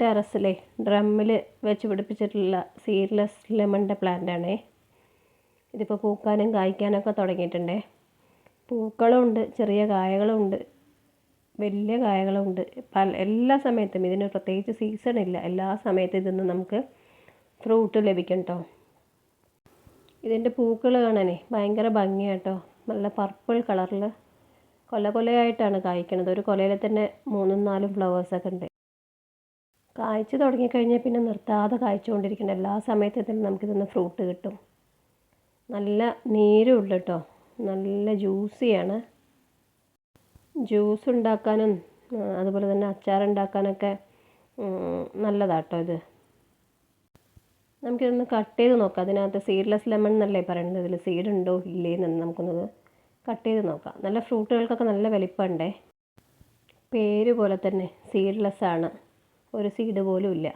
ടെറസിലെ ഡ്രമ്മിൽ വെച്ച് പിടിപ്പിച്ചിട്ടുള്ള seedless ലെമണിന്റെ plant ആണേ ഇതിപ്പോൾ പൂക്കാനും കായ്ക്കാനൊക്കെ തുടങ്ങിയിട്ടുണ്ടേ. പൂക്കളുണ്ട് ചെറിയ കായകളുണ്ട് വലിയ കായകളുണ്ട്. പല എല്ലാ സമയത്തും ഇതിന് പ്രത്യേകിച്ച് സീസൺ ഇല്ല. എല്ലാ സമയത്തും ഇതിന്ന് നമുക്ക് ഫ്രൂട്ട് ലഭിക്കും കേട്ടോ ഇതിന്റെ പൂക്കൾ കാണാനേ ഭയങ്കര ഭംഗിയാട്ടോ. നല്ല പർപ്പിൾ കളറിൽ കൊല കൊലയായിട്ടാണ് കായ്ക്കണത്. ഒരു കൊലയിൽ തന്നെ മൂന്നും നാലും ഫ്ലവേഴ്സൊക്കെ ഉണ്ട്. കായ്ച്ചു തുടങ്ങിക്കഴിഞ്ഞാൽ പിന്നെ നിർത്താതെ കായ്ച്ചുകൊണ്ടിരിക്കണം എല്ലാ സമയത്തും തന്നെ നമുക്കിതിന്ന് ഫ്രൂട്ട് കിട്ടും. നല്ല നീരും ഉണ്ട് കേട്ടോ നല്ല ജ്യൂസിയാണ് ജ്യൂസ് ഉണ്ടാക്കാനും അതുപോലെ തന്നെ അച്ചാർ ഉണ്ടാക്കാനൊക്കെ നല്ലതാട്ടോ ഇത്. നമുക്കിതൊന്ന് കട്ട് ചെയ്ത് നോക്കാം. അതിനകത്ത് സീഡ്ലെസ് ലെമൺ എന്നല്ലേ പറയുന്നത് ഇതിൽ സീഡ് ഉണ്ടോ ഇല്ലേ എന്ന് നമുക്കൊന്ന് കട്ട് ചെയ്ത് നോക്കാം. നല്ല ഫ്രൂട്ടുകൾക്കൊക്കെ നല്ല വലിപ്പമുണ്ടേ. പേര് പോലെ തന്നെ സീഡ്ലെസ് ആണ്. ഒരു സീഡ് പോലും ഇല്ല